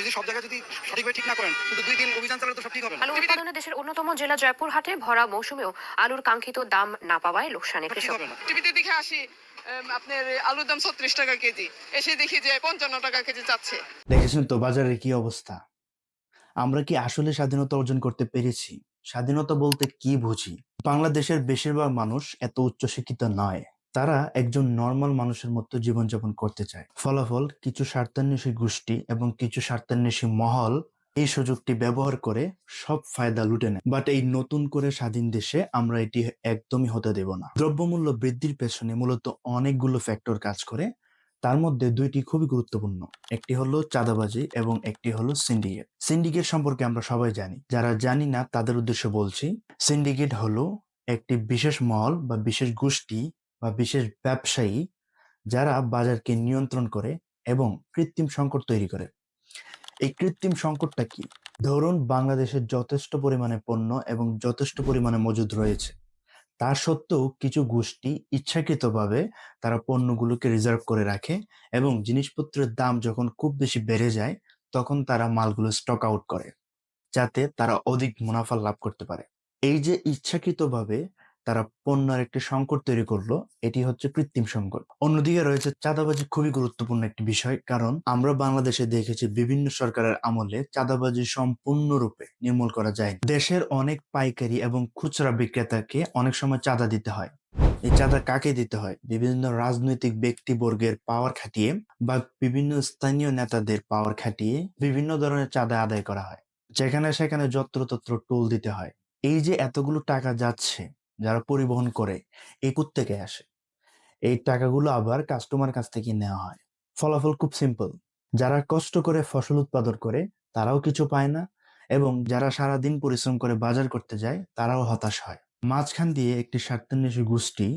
আপনি যদি সব জায়গায় যদি সঠিকভাবে ঠিক না করেন শুধু দুই দিন অভিযান চালালে তো সব ঠিক হবে আলু উৎপাদনে দেশের অন্যতম জেলা জয়পুরহাটে ভরা মৌসুমেও আলুর কাঙ্ক্ষিত দাম না পাওয়ায় লোকসানে কৃষক। টিভিতে দেখে আসি আপনার আলুর দাম ছত্রিশ টাকা কেজি। এসে দেখি যে পঞ্চান্ন টাকা কেজি চাচ্ছে দেখেছেন তো বাজারের কি অবস্থা? আমরা কি আসলে স্বাধীনতা অর্জন করতে পেরেছি? স্বাধীনতা বলতে কি বুঝি? বাংলাদেশের বেশিরভাগ মানুষ এত উচ্চশিক্ষিত নয়। তারা একজন নর্মাল মানুষের মতো জীবনযাপন করতে চায়। ফলাফল কিছু স্বার্থান্বেষী গোষ্ঠী এবং কিছু স্বার্থান্বেষী মহল এই সুযোগটি ব্যবহার করে সব ফায়দা লুটে নেয়। বাট এই নতুন করে স্বাধীন দেশে আমরা এটি একদমই হতে দেব না। দ্রব্যমূল্য বৃদ্ধির পেছনে মূলত অনেকগুলো ফ্যাক্টর কাজ করে। তার মধ্যে দুইটি খুবই গুরুত্বপূর্ণ। একটি হলো চাঁদাবাজি এবং একটি হলো সিন্ডিকেট সিন্ডিকেট সম্পর্কে আমরা সবাই জানি। যারা জানি না, তাদের উদ্দেশ্যে বলছি সিন্ডিকেট হলো একটি বিশেষ মহল বা বিশেষ গোষ্ঠী বা বিশেষ ব্যবসায়ী যারা বাজারকে নিয়ন্ত্রণ করে এবং কৃত্রিম সংকট তৈরি করে। এই কৃত্রিম সংকটটা কি? ধরুন বাংলাদেশের যথেষ্ট পরিমাণে পণ্য এবং যথেষ্ট পরিমাণে মজুদ রয়েছে। তা সত্ত্বেও কিছু গোষ্ঠী ইচ্ছাকৃতভাবে তারা পণ্যগুলোকে রিজার্ভ করে রাখে এবং জিনিসপত্রের দাম যখন খুব বেশি বেড়ে যায়, তখন তারা মালগুলো স্টক আউট করে, যাতে তারা অধিক মুনাফা লাভ করতে পারে। এই যে ইচ্ছাকৃতভাবে তারা পণ্যের একটি সংকট তৈরি করল, এটি হচ্ছে কৃত্রিম সংকট। অন্যদিকে রয়েছে চাঁদাবাজি খুবই গুরুত্বপূর্ণ একটি বিষয়, কারণ আমরা বাংলাদেশে দেখেছি বিভিন্ন সরকারের আমলে চাঁদাবাজি সম্পূর্ণরূপে নির্মূল করা যায়। দেশের অনেক পাইকারি এবং খুচরা বিক্রেতাকে অনেক সময় চাঁদা দিতে হয়। এই চাঁদা কাকে দিতে হয়? বিভিন্ন রাজনৈতিক ব্যক্তিবর্গের পাওয়ার খাটিয়ে বা বিভিন্ন স্থানীয় নেতাদের পাওয়ার খাটিয়ে বিভিন্ন ধরনের চাঁদা আদায় করা হয়। যেখানে সেখানে যত্রতত্র টোল দিতে হয়। এই যে এতগুলো টাকা যাচ্ছে যারা পরিবহন করে এই থেকে আসে? এই টাকাগুলো আবার কাস্টমার কাছ থেকে নেওয়া হয়। ফলাফল খুব সিম্পল যারা কষ্ট করে ফসল উৎপাদন করে, তারাও কিছু পায় না এবং যারা সারাদিন পরিশ্রম করে বাজার করতে যায়, তারাও হতাশ হয়। মাঝখান দিয়ে একটি স্বার্থান্বেষী গোষ্ঠী,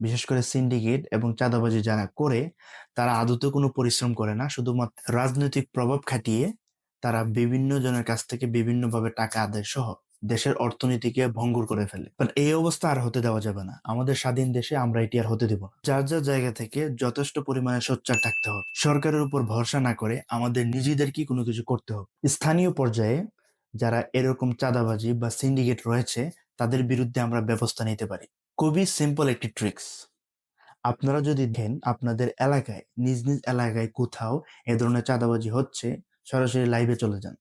বিশেষ করে সিন্ডিকেট এবং চাঁদাবাজি যারা করে, তারা আদতে কোনো পরিশ্রম করে না। শুধুমাত্র রাজনৈতিক প্রভাব খাটিয়ে তারা বিভিন্ন জনের কাছ থেকে বিভিন্নভাবে টাকা আদায় সহ দেশের অর্থনীতিকে ভঙ্গুর করে ফেলে। বাট এই অবস্থা আর হতে দেওয়া যাবে না। আমাদের স্বাধীন দেশে আমরা এটি আর হতে দেব না। যার যার জায়গা থেকে যথেষ্ট পরিমাণে সোচ্চার থাকতে হবে। সরকারের উপর ভরসা না করে আমাদের নিজেদেরকে কোনো কিছু করতে হবে? স্থানীয় পর্যায়ে যারা এরকম চাঁদাবাজি বা সিন্ডিকেট রয়েছে, তাদের বিরুদ্ধে আমরা ব্যবস্থা নিতে পারি। খুবই সিম্পল একটি ট্রিক্স আপনারা যদি দেন আপনাদের এলাকায়, নিজ নিজ এলাকায় কোথাও এ ধরনের চাঁদাবাজি হচ্ছে, সরাসরি লাইভে চলে যান।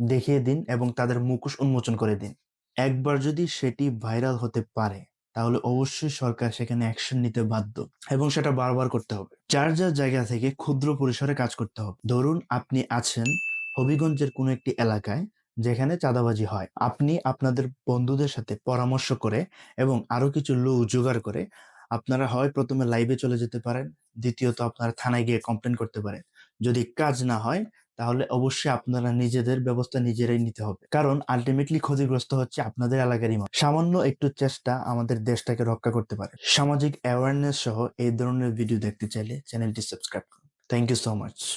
দেখিয়ে দিন এবং তাদের মুখোশ উন্মোচন করে দিন। একবার যদি সেটি ভাইরাল হতে পারে, তাহলে অবশ্যই সরকার সেখানে অ্যাকশন নিতে বাধ্য এবং সেটা বারবার করতে হবে। যার যার জায়গা থেকে ক্ষুদ্র পরিসরে কাজ করতে হবে। ধরুন, আপনি আছেন হবিগঞ্জের কোনো একটি এলাকায় যেখানে চাঁদাবাজি হয়। আপনি আপনাদের বন্ধুদের সাথে পরামর্শ করে এবং আরও কিছু লোক জোগাড় করে আপনারা হয় প্রথমে লাইভে চলে যেতে পারেন, দ্বিতীয়ত আপনারা থানায় গিয়ে কমপ্লেন করতে পারেন। যদি কাজ না হয় তাহলে অবশ্যই আপনারা নিজেদের ব্যবস্থা নিজেরাই নিতে হবে। কারণ আলটিমেটলি ক্ষতিগ্রস্ত হচ্ছে আপনাদের এলাকারই মানুষ। সামান্য একটু চেষ্টা আমাদের দেশটাকে রক্ষা করতে পারে। সামাজিক অ্যাওয়ারনেস সহ এই ধরনের ভিডিও দেখতে চাইলে চ্যানেলটি সাবস্ক্রাইব করুন। Thank you so much